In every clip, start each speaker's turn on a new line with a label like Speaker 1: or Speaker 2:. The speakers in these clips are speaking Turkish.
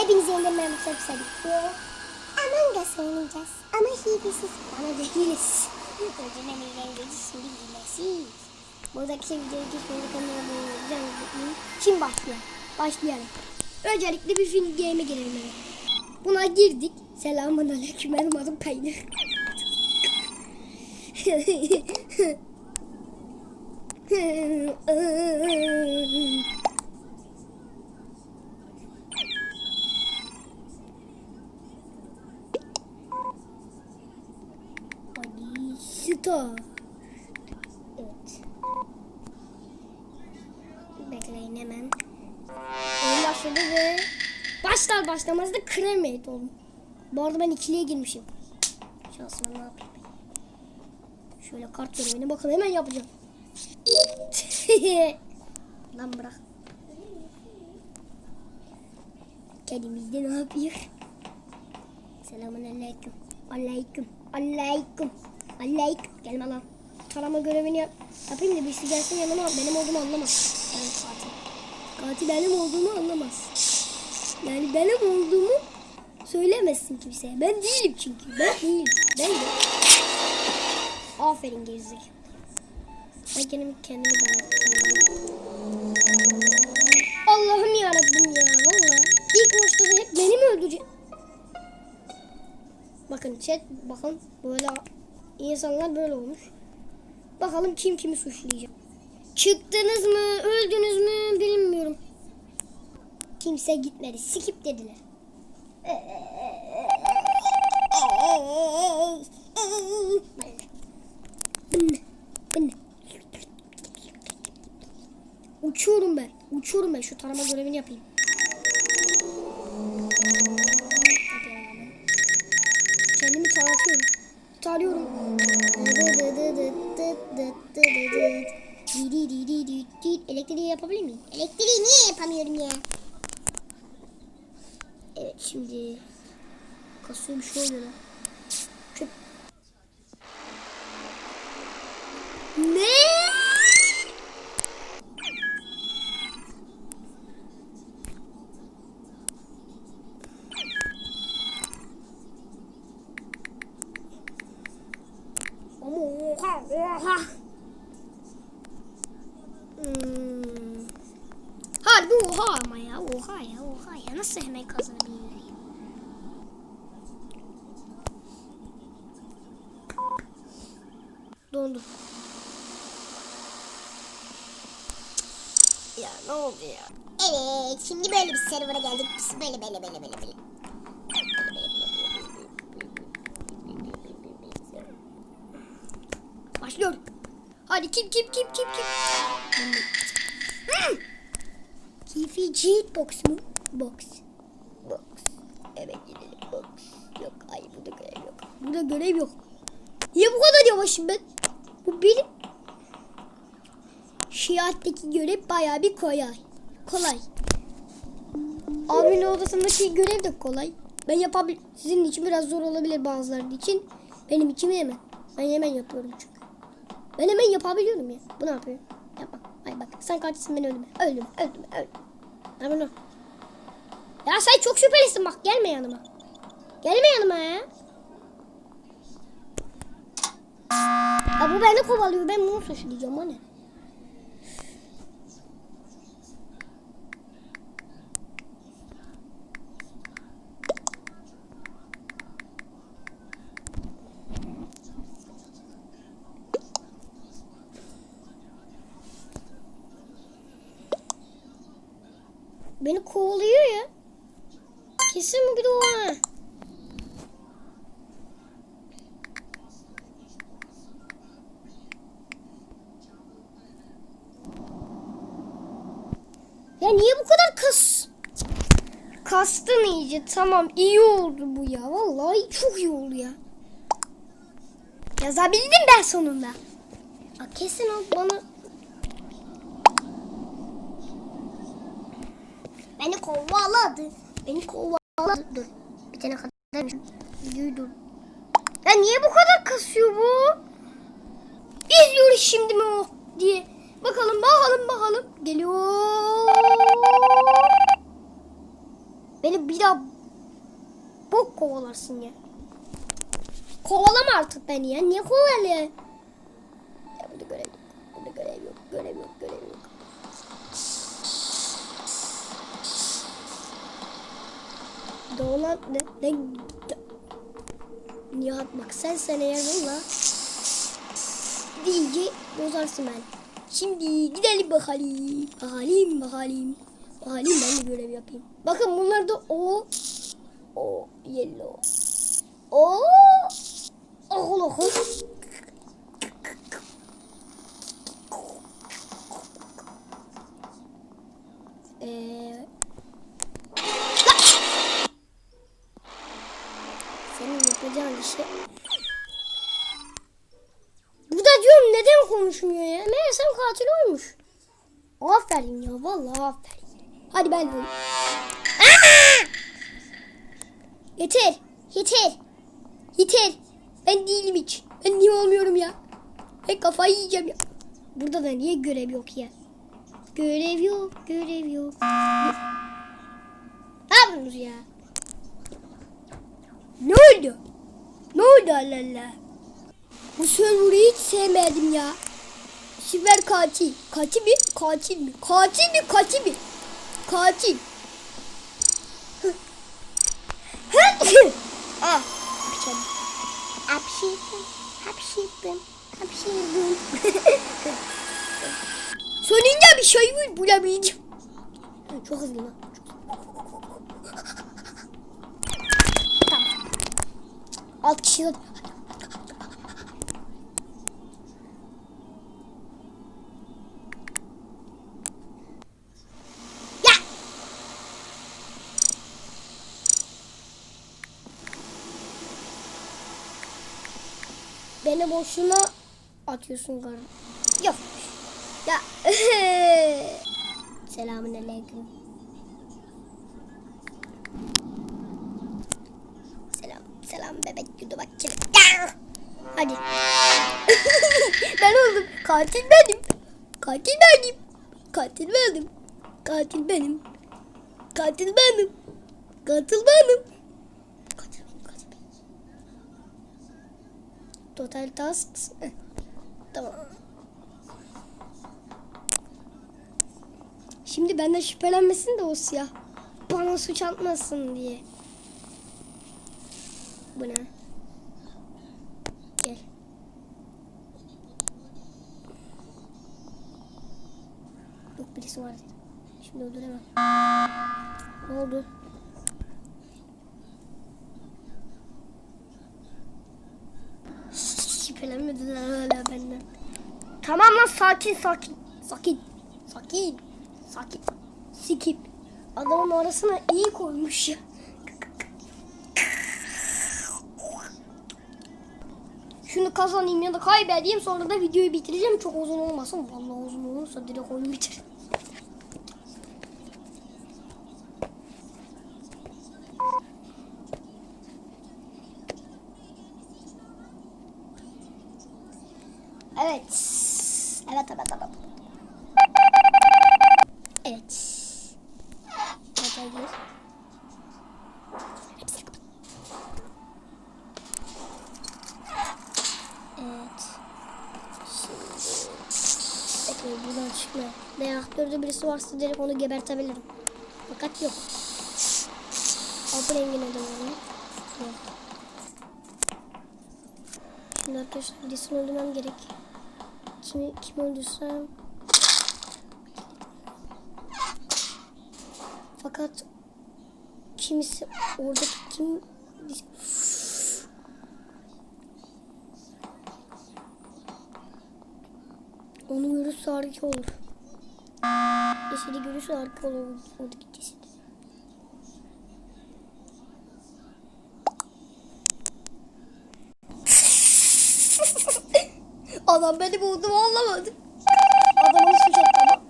Speaker 1: Hepinize yeniden merhaba arkadaşlar. Among Us oynayacağız. Ama hilesiz. Ama da hilesiz. Önceden eğlenceli şimdi hilesiz. Buradaki videoyu geçmeyi kanala abone olmayı unutmayın. Şimdi başlayalım. Başlayalım. Öncelikle bir film game'e girelim. Buna girdik. Selamun aleyküm. Benim adım Peynir. Hadi start. Evet. Bekleyin hemen. Oyun başladı ve başlar başlamaz da cremate oldum. Bu arada ben ikiliye girmişim. Şansıma ne yapayım? Şöyle kart görevine bakalım hemen yapacağım. Lan bırak. Kedimiz de ne yapıyor? Selamun aleyküm. Aleyküm. Aleyküm. Aleyküm. Gelme lan. Tarama görevini yap. Yapayım da birisi gelsin yanıma benim olduğumu anlamaz. Yani katil. Katil benim olduğumu anlamaz. Yani benim olduğumu söylemezsin kimseye. Ben değilim çünkü. Ben değilim. Ben de. Aferin gerizek. Ben kendimi kendimi. Allah'ım yarabbim ya valla. İlk başta da hep beni mi öldürecek? Bakın chat bakın böyle insanlar böyle olmuş. Bakalım kim kimi suçlayacak. Çıktınız mı öldünüz mü bilmiyorum. Kimse gitmedi. Skip dediler. Uçuyorum ben. Uçuyorum ben. Şu tarama görevini yapayım. Tarıyorum. Elektriği yapabilir miyim? Elektriği niye yapamıyorum ya? Evet şimdi kasıyor bir şey. Ne? Ama oha. Hmm. Harbi oha ama ya oha ya oha ya nasıl hemen kazanabilirler ya? Dondu. Ya ne oldu ya?
Speaker 2: Evet, şimdi böyle bir server'a geldik. Biz böyle böyle böyle böyle böyle.
Speaker 1: Başlıyor. Hadi kim kim kim kim kim? Hmm. Kifi cheat box mu? Box. Box. Evet gidelim box. Yok ay burada görev yok. Burada görev yok. Niye bu kadar yavaşım ben? Bu benim. Şiatteki görev bayağı bir kolay. Kolay. Abimin odasındaki görev de kolay. Ben yapabil sizin için biraz zor olabilir bazıları için. Benim için hemen. Ben hemen yapıyorum çünkü. Ben hemen yapabiliyorum ya. Bu ne yapıyor? Yapma. Ay bak sen katilsin ben öldüm. Öldüm öldüm öldüm. Ne bunu? Ya sen çok şüphelisin bak gelme yanıma. Gelme yanıma ya. Ya bu beni kovalıyor ben bunu suçlayacağım o ne? Beni kovalıyor ya. Kesin bu bir de o ha. Ya niye bu kadar kas? Kastın iyice tamam iyi oldu bu ya. Vallahi çok iyi oldu ya. Yazabildim ben sonunda. Ya kesin o bana Beni kovaladı. Beni kovaladı. Dur. Bir tane kadar videoyu dur. Ya niye bu kadar kasıyor bu? İzliyoruz şimdi mi o diye. Bakalım bakalım bakalım. Geliyor. Beni bir daha bok kovalarsın ya. Kovalama artık beni ya. Niye kovalıyor? Ya burada görev yok. Burada görev yok. Görev yok. Görev yok. Dolan ne? ne Nihat bak sen sen eğer valla deyince bozarsın ben. Şimdi gidelim bakalım. Bakalım bakalım. Bakalım ben de görev yapayım. Bakın bunlar da o o yellow. O Allah Eee işe Bu da diyorum neden konuşmuyor ya? Meğersem katil oymuş. Aferin ya vallahi aferin. Hadi ben de. Yeter. Yeter. Yeter. Ben değilim hiç. Ben niye olmuyorum ya? Ben kafayı yiyeceğim ya. Burada da niye görev yok ya? Görev yok, görev yok. Ne yapıyorsunuz ya? Ne oldu? Oldu Allah Allah? Bu server'ı hiç sevmedim ya. Süper katil. Katil mi? Katil mi? Katil mi? Katil mi? Katil. ah.
Speaker 2: Hapşırdım. Hapşırdım. Hapşırdım.
Speaker 1: Sonunda bir şey bul bulamayacağım. Çok hızlı 6 kişi zaten. Beni boşuna atıyorsun karım. Yok. Ya. Selamünaleyküm. Selam bebek yudu bak? Ya! Hadi. ben oldum. Katil benim. Katil benim. Katil benim. Katil benim. Katil benim. Katil benim. Katil benim. Katil benim. Total tasks. Tamam. Şimdi benden şüphelenmesin de o siyah. Bana suç atmasın diye. Bu ne? Gel. Yok birisi var. Şimdi öldüremem. Ne oldu? Şüphelenmediler hala benden. Tamam lan sakin sakin. Sakin. Sakin. Sakin. Skip. Adamın arasına iyi koymuş ya. Şunu kazanayım ya da kaybedeyim sonra da videoyu bitireceğim. Çok uzun olmasın. Vallahi uzun olursa direkt oyunu bitiririm. Evet. Evet evet evet. Evet. Hadi gir. Hepsini kapat. Evet. Şimdi. Bekleyin buradan çıkma. Reaktörde birisi varsa direkt onu gebertebilirim. Fakat yok. Altı rengine mı? Yok. Şimdi arkadaşlar birisini öldürmem gerek. Kimi, kimi öldürsem? Fakat kimisi oradaki kim onu görürse harika olur. Cesedi görürse harika olur oradaki ceset. Adam beni buldu anlamadı. Adamın suç attı.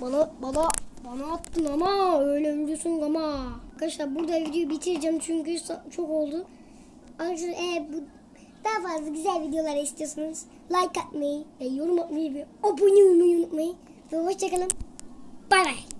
Speaker 1: Bana bana bana attın ama öyle ölüyorsun ama. Arkadaşlar burada videoyu bitireceğim çünkü çok oldu. Arkadaşlar eğer bu daha fazla güzel videolar istiyorsanız like atmayı yorum atmayı ve abone olmayı unutmayın. Ve hoşçakalın. Bay bay.